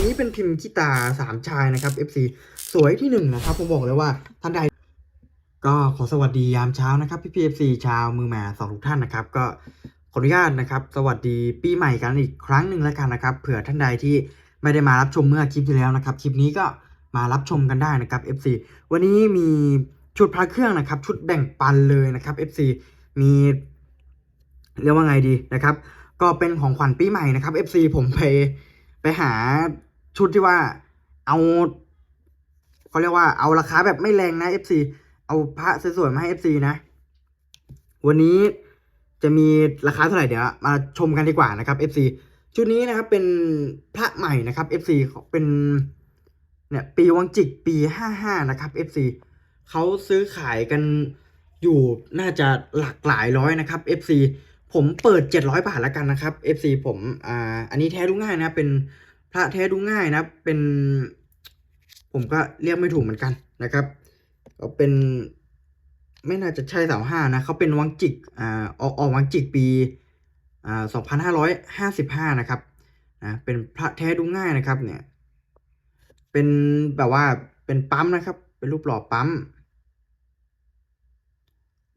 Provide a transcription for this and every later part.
องค์นี้เป็นพิมพ์ขีตาสามชายนะครับ FC สวยที่หนึ่งนะครับ ผมบอกเลยว่าท่านใดก็ขอสวัสดียามเช้านะครับพี่พีเอฟซีชาวมือแหม่สองทุกท่านนะครับ ก็ขออนุญาตนะครับ สวัสดีปีใหม่กันอีกครั้งหนึ่งแล้วกันนะครับ เผื่อท่านใดที่ไม่ได้มารับชมเมื่อคลิปที่แล้วนะครับ คลิปนี้ก็มารับชมกันได้นะครับ FC วันนี้มีชุดพระเครื่องนะครับ ชุดแบ่งปันเลยนะครับ FC มีเรียกว่าไงดีนะครับ ก็เป็นของขวัญปีใหม่นะครับ FC ผมไปไปหา ชุดที่ว่า เอาเขาเรียกว่าเอาราคาแบบไม่แรงนะ FC เอาพระสวยๆมาให้ FC นะ วันนี้จะมีราคาเท่าไหร่เดี๋ยวมาชมกันดีกว่านะครับ FC ชุดนี้นะครับเป็นพระใหม่นะครับ FC เป็นเนี่ยปีวังจิกปีห้าห้านะครับ FC เขาซื้อขายกันอยู่น่าจะหลากหลายร้อยนะครับ FC ผมเปิด 700 บาทแล้วกันนะครับ FC ผมอ่าอันนี้แท้ดูง่ายนะเป็น พระแท้ดูง่ายนะเป็น ผมก็เรียกไม่ถูกเหมือนกันนะครับก็เป็นไม่น่าจะใช่สาวห้านะเขาเป็นวังจิกอ่าออกออกวังจิกปีอ่าสองพันห้าร้อยห้าสิบห้านะครับนะเป็นพระแท้ดูง่ายนะครับ เนี่ย เป็นแบบว่าเป็นปั๊มนะครับ เป็นรูปหล่อปั๊ม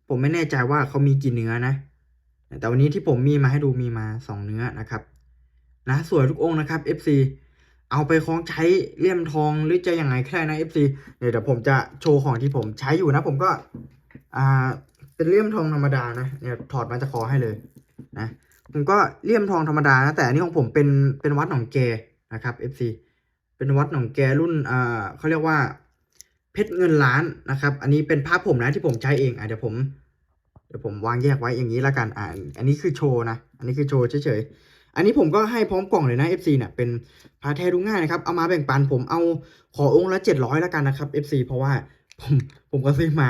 ผมไม่แน่ใจว่าเขามีกี่เนื้อนะ แต่วันนี้ที่ผมมีมาให้ดูมีมาสองเนื้อนะครับ นะสวยทุกองค์นะครับ FC เอาไปคล้องใช้เลี่ยมทองหรือจะยังไงแค่นะ FC เดี๋ยวเดี๋ยวผมจะโชว์ของที่ผมใช้อยู่นะ ผมก็อ่าเป็นเลี่ยมทองธรรมดานะเนี่ยถอดมาจะคอให้เลยนะผมก็เลี่ยมทองธรรมดานะแต่อันนี้ของผมเป็นเป็นวัดหนองแกนะครับ FC เป็นวัดหนองแกรุ่นอ่าเขาเรียกว่าเพชรเงินล้านนะครับ อันนี้เป็นภาพผมนะที่ผมใช้เองอะเดี๋ยวผมเดี๋ยวผมวางแยกไว้อย่างนี้แล้วกันอ่าอันนี้คือโชว์นะ อันนี้คือโชว์เฉยๆ อันนี้ผมก็ให้พร้อมกล่องเลยนะ FC เนี่ยเป็นพาแท้ดูง่ายนะครับ เอามาแบ่งปันผมเอาขอองค์ละเจ็ดร้อยแล้วกันนะครับ FC เพราะว่าผมผมก็ซื้อมา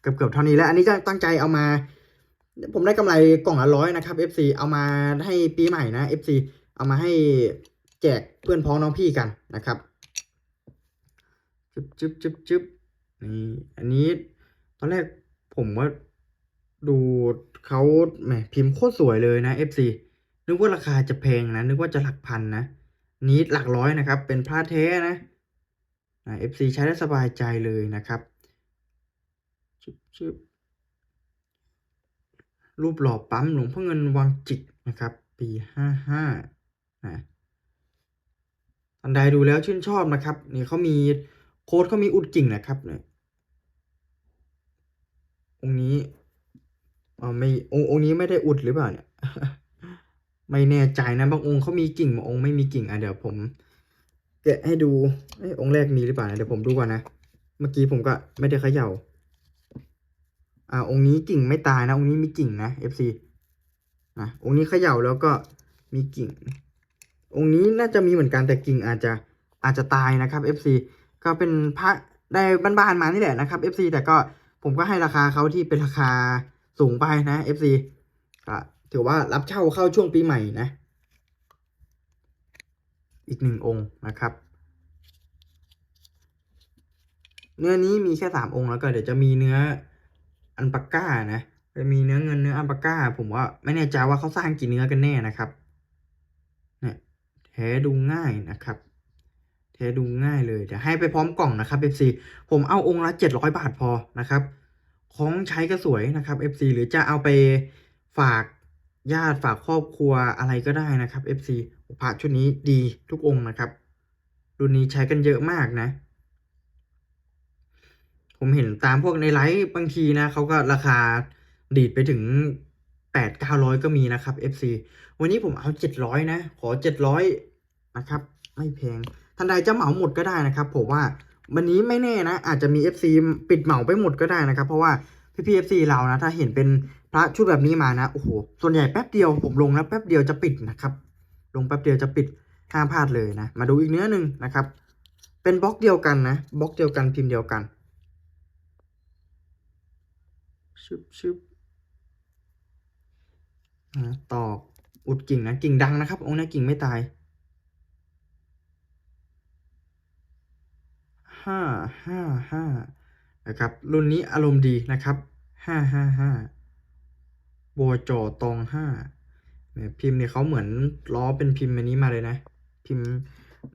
เกือบเกือบๆเท่านี้แล้ว อันนี้จะตั้งใจเอามา ผมได้กำไรกล่องละร้อยนะครับ FC เอามาให้ปีใหม่นะ FC เอามาให้แจกเพื่อนพ้องน้องพี่กันนะครับจึ๊บจึ๊บจึ๊บจึ๊บนี่อันนี้ตอนแรกผมว่าดูเขาแหมพิมพ์โคตรสวยเลยนะ FC นึกว่าราคาจะแพงนะ นึกว่าจะหลักพันนะ นี้หลักร้อยนะครับ เป็นผ้าแท้นะนะ FC ใช้ได้สบายใจเลยนะครับชึบชึบรูปหล่อปั๊มหลวงพ่อเงินวังจิกนะครับ ปีห้าห้านะท่านใดดูแล้วชื่นชอบนะครับนี่เขามีโค้ดเขามีอุดกิ่งนะครับเนี่ยองนี้อ๋อไม่ององค์นี้ไม่ได้อุดหรือเปล่าเนี่ย ไม่แน่ใจนะบางองค์เขามีกิ่งบางองค์ไม่มีกิ่งอะเดี๋ยวผมแกะให้ดูเอ้องค์แรกมีหรือเปล่านะเดี๋ยวผมดูก่อนนะ เมื่อกี้ผมก็ไม่ได้เขย่า อ่า องค์นี้กิ่งไม่ตายนะ องค์นี้มีกิ่งนะ FC นะองค์นี้เขย่าแล้วก็มีกิ่ง องค์นี้น่าจะมีเหมือนกันแต่กิ่งอาจจะอาจจะตายนะครับ FC ก็เป็นพระได้บ้านๆมานี่แหละนะครับ FC แต่ก็ผมก็ให้ราคาเขาที่เป็นราคาสูงไปนะ FC ก็ ถือว่ารับเช่าเข้าช่วงปีใหม่นะ อีกหนึ่งองค์นะครับ เนื้อนี้มีแค่สามองค์แล้วก็เดี๋ยวจะมีเนื้ออันปาก้านะจะมีเนื้อเงินเนื้ออันปาก้า ผมว่าไม่แน่ใจว่าเขาสร้างกี่เนื้อกันแน่นะครับเนี่ยแท้ดูง่ายนะครับแท้ดูง่ายเลยเดี๋ยวให้ไปพร้อมกล่องนะครับ FC ผมเอาองค์ละเจ็ดร้อยบาทพอนะครับ ของใช้ก็สวยนะครับ FC หรือจะเอาไปฝาก ญาติฝากครอบครัวอะไรก็ได้นะครับ FC พระชุดนี้ดีทุกองค์นะครับ รุ่นนี้ใช้กันเยอะมากนะ ผมเห็นตามพวกในไลฟ์บางทีนะเขาก็ราคาดีดไปถึงแปดเก้าร้อยก็มีนะครับ FC วันนี้ผมเอาเจ็ดร้อยนะ ขอเจ็ดร้อยนะครับ ไม่แพงทันใดจะเหมาหมดก็ได้นะครับ ผมว่าวันนี้ไม่แน่นะ อาจจะมี FC ปิดเหมาไปหมดก็ได้นะครับ เพราะว่าพี่พี FC เรานะ ถ้าเห็นเป็น ระชุดแบบนี้มานะโอ้โหส่วนใหญ่แป๊บเดียวผมลงแล้วแป๊บเดียวจะปิดนะครับ ลงแป๊บเดียวจะปิดห้ามพลาดเลยนะ มาดูอีกเนื้อหนึ่งนะครับ เป็นบล็อกเดียวกันนะบล็อกเดียวกันพิมพ์เดียวกันชึบชึบตอกอุดกิ่งนะกิ่งดังนะครับองค์นี้กิ่งไม่ตายห้าห้าห้านะครับ รุ่นนี้อารมณ์ดีนะครับห้าห้าห้า บัวจอตองห้าเนี่ยพิมพ์เนี่ยเขาเหมือนล้อเป็นพิมพ์อันนี้มาเลยนะ พิมพ์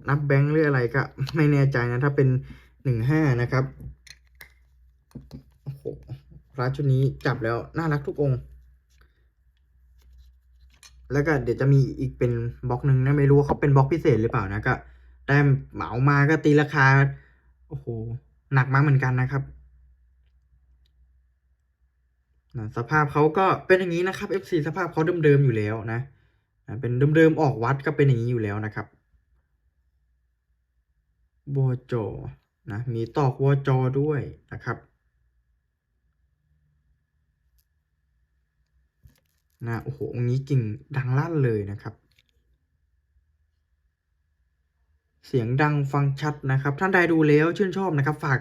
นับแบงค์หรืออะไรก็ไม่แน่ใจนะ ถ้าเป็นหนึ่งห้านะครับโอ้โหพระชุดนี้จับแล้ว น่ารักทุกองค์ แล้วก็เดี๋ยวจะมีอีกเป็นบล็อกหนึ่งนะไม่รู้ว่าเขาเป็นบล็อกพิเศษหรือเปล่านะก็ได้เหมามาก็ตีราคา โอ้โห หนักมากเหมือนกันนะครับ นะสภาพเขาก็เป็นอย่างนี้นะครับ FC สภาพเขาเดิมๆอยู่แล้วนะนะเป็นเดิมๆออกวัดก็เป็นอย่างนี้อยู่แล้วนะครับวอจอนะมีตอกวอจอด้วยนะครับนะโอ้โหองนี้กิ่งดังลั่นเลยนะครับ เสียงดังฟังชัดนะครับ ท่านใดดูแล้วชื่นชอบนะครับ ฝาก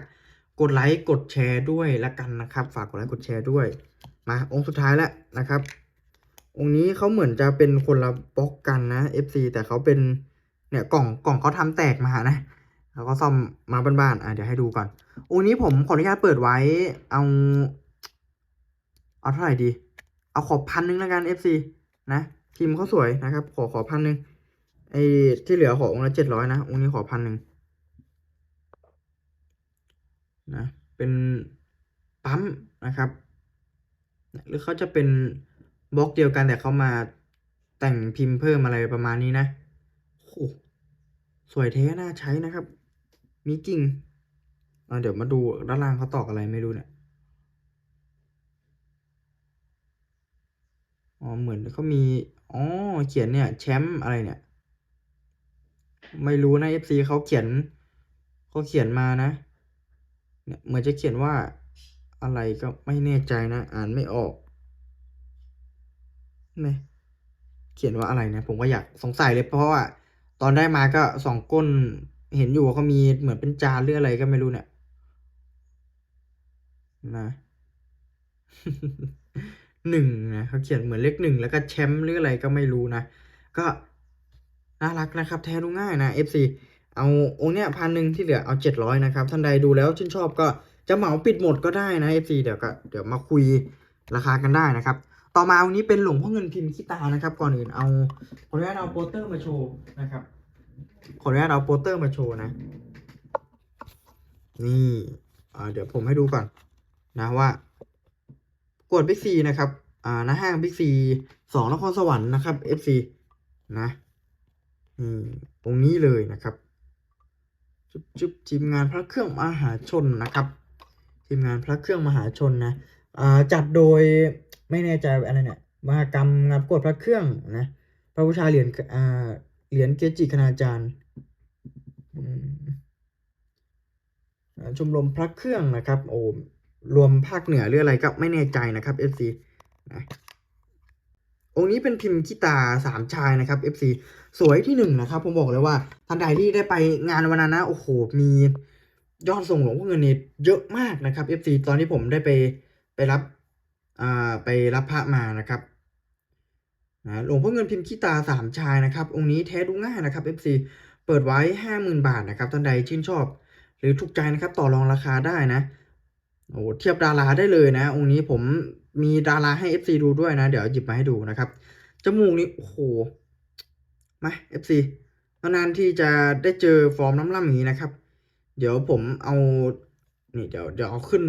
กดไลค์กดแชร์ด้วยละกันนะครับ ฝากกดไลค์กดแชร์ด้วย มาองค์สุดท้ายแล้วนะครับ องค์นี้เขาเหมือนจะเป็นคนละบล็อกกันนะ FC แต่เขาเป็นเนี่ยกล่องกล่องเขาทำแตกมานะแล้วก็ซ่อมมาบ้านๆอะเดี๋ยวให้ดูก่อนองค์นี้ผมขออนุญาตเปิดไว้เอาเอาเท่าไหร่ดี เอาขอพันหนึ่งแล้วกัน FC นะพิมพ์เขาสวยนะครับ ขอขอพันหนึ่งไอ้ที่เหลือขอองค์ละเจ็ดร้อยนะองค์นี้ขอพันหนึ่ง นะเป็นปั๊มนะครับ หรือเขาจะเป็นบล็อกเดียวกันแต่เขามาแต่งพิมพ์เพิ่มอะไรประมาณนี้นะโอ้สวยแท้น่าใช้นะครับ มีกิ่งเดี๋ยวมาดูด้านล่างเขาตอกอะไรไม่รู้เนี่ยอ๋อเหมือนเขามีอ๋อเขียนเนี่ยแชมป์อะไรเนี่ย ไม่รู้นะ FC เขาเขียนเขาเขียนมานะ เนี่ยเหมือนจะเขียนว่าอะไรก็ไม่แน่ใจนะ อ่านไม่ออกนี่เขียนว่าอะไรนะผมก็อยากสงสัยเลยเพราะว่าตอนได้มาก็สองก้นเห็นอยู่ว่าเขามีเหมือนเป็นจานหรืออะไรก็ไม่รู้เนี่ยนะหนึ่งนะเขาเขียนเหมือนเลขหนึ่งแล้วก็แชมป์หรืออะไรก็ไม่รู้นะ ก็น่ารักนะครับ แท้ดูง่ายนะ FC เอาองค์เนี้ยพันหนึ่งที่เหลือเอาเจ็ดร้อยนะครับ ท่านใดดูแล้วชื่นชอบก็จะเหมาปิดหมดก็ได้นะ FC เดี๋ยวก็เดี๋ยวมาคุยราคากันได้นะครับ ต่อมาวันนี้เป็นหลวงพ่อเงินพิมพ์ขี้ตานะครับ ก่อนอื่นเอาขออนุญาตเอาโปสเตอร์มาโชว์นะครับขออนุญาตเอาโปสเตอร์มาโชว์นะ นี่อ่าเดี๋ยวผมให้ดูก่อน นะว่ากดบิ๊กซีนะครับอ่าหน้าห้างบิ๊กซีสองนครสวรรค์นะครับ FC นะอืมตรงนี้เลยนะครับ จุบจุบทีมงานพระเครื่องมหาชนนะครับ ทีมงานพระเครื่องมหาชนนะจัดโดยไม่แน่ใจอะไรเนี่ยมหากรรมงานประกวดพระเครื่องนะพระบูชาเหรียญเหรียญเกจิคณาจารย์ชมรมพระเครื่องนะครับ โอ้รวมภาคเหนือหรืออะไรก็ไม่แน่ใจนะครับ FC นะองค์นี้เป็นพิมพ์ขี้ตาสามชายนะครับ FC สวยที่หนึ่งนะครับ ผมบอกเลยว่าท่านใดที่ได้ไปงานวันนั้นนะโอ้โหมียอดส่งหลงพ่อเงินนี่เยอะมากนะครับ FC ตอนที่ผมได้ไปไปรับอ่าไปรับพระมานะครับนะหลวงพ่อเงินพิมพ์ขี้ตาสามชายนะครับ องค์นี้แท้ดูง่ายนะครับ FC เปิดไว้ห้าหมื่นบาทนะครับท่านใดชื่นชอบ หรือถูกใจนะครับต่อรองราคาได้นะโอ้เทียบดาราได้เลยนะ องค์นี้ผมมีดาราให้ FC ดูด้วยนะ เดี๋ยวหยิบมาให้ดูนะครับจมูกนี่โอ้โห มา FC นานที่จะได้เจอฟอร์มน้ำล่ำอย่างนี้นะครับ เดี๋ยวผมเอานี่เดี๋ยวเดี๋ยวเอาขึ้น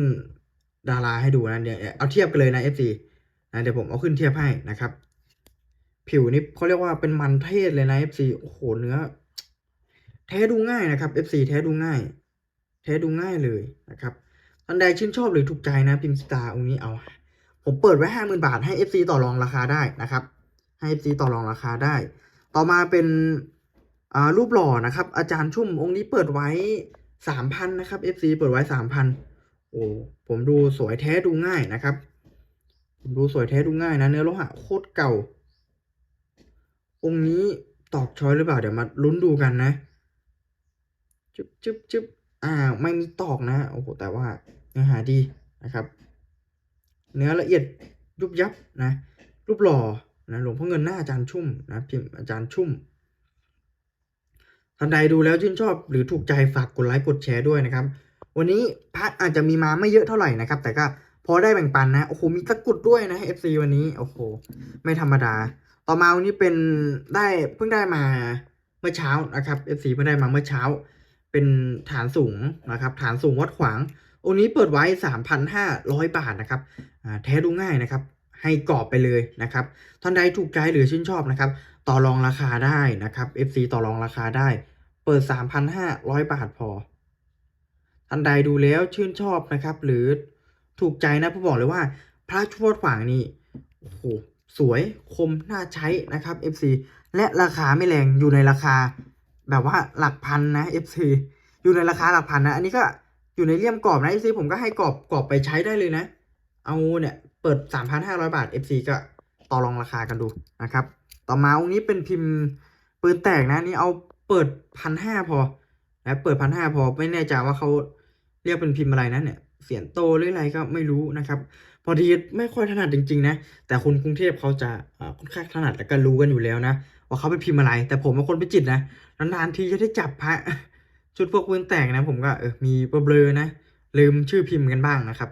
ดาราให้ดูนะเดี๋ยวเอาเทียบกันเลยนะ FC นะเดี๋ยวผมเอาขึ้นเทียบให้นะครับ ผิวนี่เขาเรียกว่าเป็นมันเทศเลยนะ FC โอ้โหเนื้อ แท้ดูง่ายนะครับ FC แท้ดูง่าย แท้ดูง่ายเลยนะครับท่านใดชื่นชอบหรือถูกใจนะพิมพ์สตาร์องค์นี้เอา ผมเปิดไว้ห้าหมื่นบาทให้ FC ต่อรองราคาได้นะครับ ให้ FC ต่อรองราคาได้ ต่อมาเป็นรูปหล่อนะครับ อาจารย์ชุ่มองค์นี้เปิดไว้สามพันนะครับ FC เปิดไว้สามพันโอ้ผมดูสวยแท้ดูง่ายนะครับ ผมดูสวยแท้ดูง่ายนะ เนื้อโลหะโคตรเก่า องค์นี้ตอกช้อยหรือเปล่าเดี๋ยวมาลุ้นดูกันนะจึ๊บจึ๊บจึ๊บอ่า ไม่มีตอกนะโอ้โหแต่ว่าเนื้อหาดีนะครับ เนื้อละเอียดยุบยับนะ รูปหล่อ นะหลวงพ่อเงินหน้าอาจารย์ชุ่มนะพิมพ์อาจารย์ชุ่มท่านใดดูแล้วชื่นชอบหรือถูกใจฝากกดไลค์กดแชร์ด้วยนะครับ วันนี้พระอาจจะมีมาไม่เยอะเท่าไหร่นะครับ แต่ก็พอได้แบ่งปันนะโอ้โหมีตะกุดด้วยนะ FC วันนี้โอ้โหไม่ธรรมดา ต่อมาวันนี้เป็นได้เพิ่งได้มาเมื่อเช้านะครับ FC เพิ่งได้มาเมื่อเช้า เป็นฐานสูงนะครับ ฐานสูงวัดขวางองค์นี้เปิดไว้ 3,500 บาทนะครับแท้ดูง่ายนะครับ ให้กรอบไปเลยนะครับท่านใดถูกใจหรือชื่นชอบนะครับ ต่อรองราคาได้นะครับ FC ต่อรองราคาได้ เปิด 3,500 บาทพอ ท่านใดดูแล้วชื่นชอบนะครับ หรือถูกใจนะผมบอกเลยว่า พระชวดขวางนี่โอ้โหสวยคมน่าใช้นะครับ FC และราคาไม่แรงอยู่ในราคา แบบว่าหลักพันนะ FC อยู่ในราคาหลักพันนะ อันนี้ก็อยู่ในเลี่ยมกรอบนะ FC ผมก็ให้กรอบกรอบไปใช้ได้เลยนะ เอาเนี่ย เปิด 3,500 บาท FC ก็ต่อรองราคากันดูนะครับ ต่อมาองค์นี้เป็นพิมพ์ปืนแตกนะนี่เอาเปิดพันห้าพอนะเปิดพันห้าพอไม่แน่ใจว่าเขาเรียกเป็นพิมพ์อะไรนะเนี่ยเสียนโตหรืออะไรก็ไม่รู้นะครับ พอดีไม่ค่อยถนัดจริง ๆ นะ แต่คนกรุงเทพเขาจะค่อนข้างถนัดและก็รู้กันอยู่แล้วนะว่าเขาเป็นพิมพ์อะไร แต่ผมเป็นคนพิจิตนะนานๆทีจะได้จับพระชุดพวกปืนแตกนะ ผมก็เออมีเบลอๆนะลืมชื่อพิมพ์กันบ้างนะครับ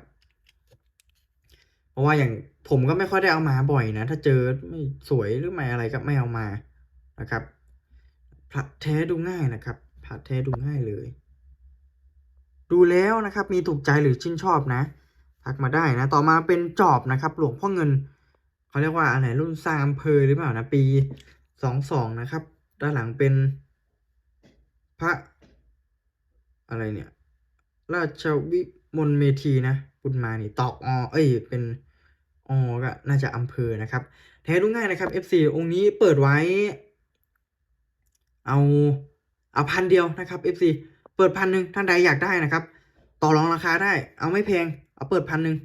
เพราะว่าอย่างผมก็ไม่ค่อยได้เอามาบ่อยนะ ถ้าเจอไม่สวยหรือไม่อะไรก็ไม่เอามานะครับพระแท้ดูง่ายนะครับพระแท้ดูง่ายเลย ดูแล้วนะครับ มีถูกใจหรือชื่นชอบนะทักมาได้นะ ต่อมาเป็นจอบนะครับ หลวงพ่อเงินเขาเรียกว่าอะไรรุ่นสร้างอำเภอหรือเปล่านะปีสองสองนะครับ ด้านหลังเป็นพระอะไรเนี่ย ราชวิมลเมธีนะ บุญมานี่ตอกอเอ้ยเป็นอก็น่าจะอำเภอนะครับ แท้ดูง่ายนะครับ F4 องค์นี้เปิดไว้ เอาเอาพันเดียวนะครับ F4 เปิดพันหนึ่งท่านใดอยากได้นะครับ ต่อรองราคาได้ เอาไม่แพง เอาเปิดพันหนึ่ง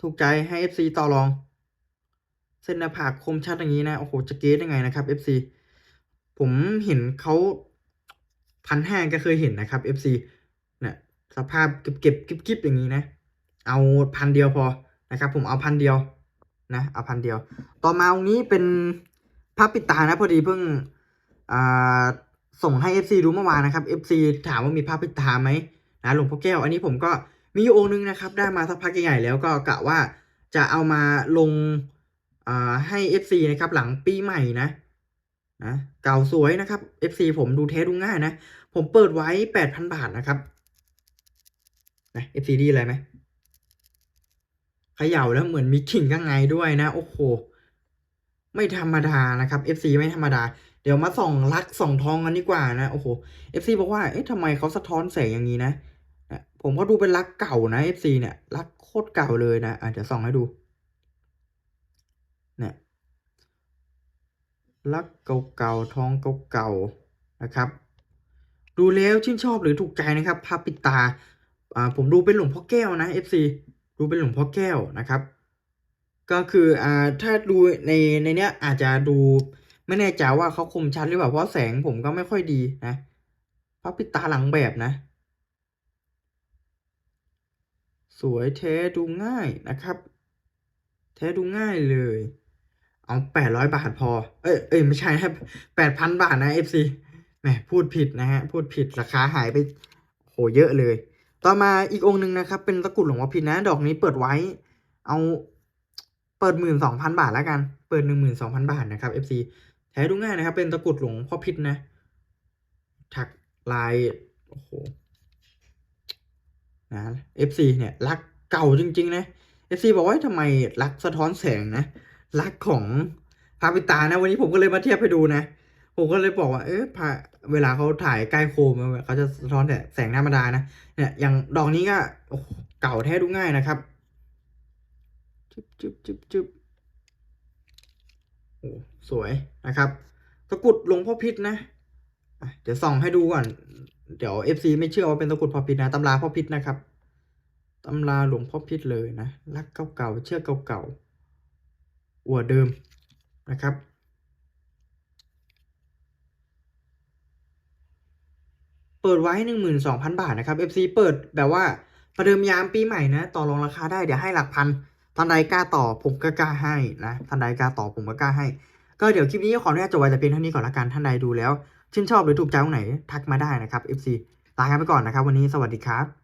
ถูกใจให้ FC ต่อรอง เส้นหน้าผากคมชัดอย่างนี้นะโอ้โหจะเกตยังไงนะครับ FC ผมเห็นเขาพันห้าก็เคยเห็นนะครับ FC สภาพเก็บเก็บกิบกิบอย่างนี้นะ เอาพันเดียวพอนะครับ ผมเอาพันเดียวนะเอาพันเดียว ต่อมาตรงนี้เป็นภาพปิดตานะพอดีเพิ่งอ่าส่งให้ FC ดูเมื่อวานนะครับ FC ถามว่ามีภาพปิดตาไหมนะหลวงพ่อแก้ว อันนี้ผมก็มีอยู่องค์นึงนะครับ ได้มาสักพักใหญ่ๆแล้วก็กะว่าจะเอามาลงอ่าให้ FC นะครับ หลังปีใหม่นะนะเก่าสวยนะครับ FC ผมดูเทสดูง่ายนะ ผมเปิดไว้แปดพันบาทนะครับ นะ FC ดีอะไรไหมเขย่าแล้วเหมือนมีขิงข้างในด้วยนะ โอ้โห ไม่ธรรมดานะครับ FC ไม่ธรรมดา เดี๋ยวมาส่องลักส่องทองกันดีกว่านะ โอ้โห FC บอกว่า เอ๊ะทำไมเขาสะท้อนแสงอย่างนี้นะนะผมก็ดูเป็นลักเก่านะ FC เนี่ยลักโคตรเก่าเลยนะอะเดี๋ยวส่องให้ดูเนี่ยลักเก่าๆทองเก่าๆนะครับ ดูแล้วชื่นชอบหรือถูกใจนะครับภาพปิดตา อ่าผมดูเป็นหลวงพ่อแก้วนะ FC ดูเป็นหลวงพ่อแก้วนะครับ ก็คืออ่าถ้าดูในในเนี้ยอาจจะดูไม่แน่ใจว่าเขาคมชัดหรือเปล่าเพราะแสงผมก็ไม่ค่อยดีนะภาพปิดตาหลังแบบนะ สวยแท้ดูง่ายนะครับ แท้ดูง่ายเลย เอาแปดร้อยบาทพอ เอ้ยเอ้ยไม่ใช่ครับแปดพันบาทนะ FC แหมพูดผิดนะฮะ พูดผิดราคาหายไปโหเยอะเลย ต่อมาอีกองค์หนึ่งนะครับ เป็นตะกรุดหลวงพ่อพินนะ ดอกนี้เปิดไว้ เอาเปิดหมื่นสองพันบาทแล้วกัน เปิดหนึ่งหมื่นสองพันบาทนะครับ FC แท้ดูง่ายนะครับ เป็นตะกรุดหลวงพ่อพินนะ ถักลาย โอ้โห นะ FC เนี่ยรักเก่าจริง ๆ นะ FC บอกว่าทำไมรักสะท้อนแสงนะ รักของพาปิตานะ วันนี้ผมก็เลยมาเทียบให้ดูนะ ผมก็เลยบอกว่า เอ๊ะเวลาเขาถ่ายใกล้โคมเขาจะสะท้อนแต่แสงธรรมดานะ เนี่ย อย่างดอกนี้ก็เก่าแท้ดูง่ายนะครับ จึ๊บจึ๊บจึ๊บจึ๊บโอ้ สวยนะครับ ตะกรุดหลวงพ่อพิษนะ เดี๋ยวส่องให้ดูก่อน เดี๋ยว FC ไม่เชื่อว่าเป็นตะกรุดพ่อพิษนะ ตำราพ่อพิษนะครับ ตำราหลวงพ่อพิษเลยนะ รักเก่าๆ เชื่อเก่าๆ อัวเดิมนะครับ เปิดไว้หนึ่งหมื่นสองพันบาทนะครับ FC เปิดแบบว่าประเดิมยามปีใหม่นะ ต่อรองราคาได้เดี๋ยวให้หลักพันทันใดกล้าต่อผมก็กล้าให้นะทันใดกล้าต่อผมก็กล้าให้ ก็เดี๋ยวคลิปนี้ขออนุญาตจบไว้แต่เพียงเท่านี้ก่อนละกันท่านใดดูแล้วชื่นชอบหรือถูกใจตรงไหนทักมาได้นะครับ FC ลาไปก่อนนะครับ วันนี้สวัสดีครับ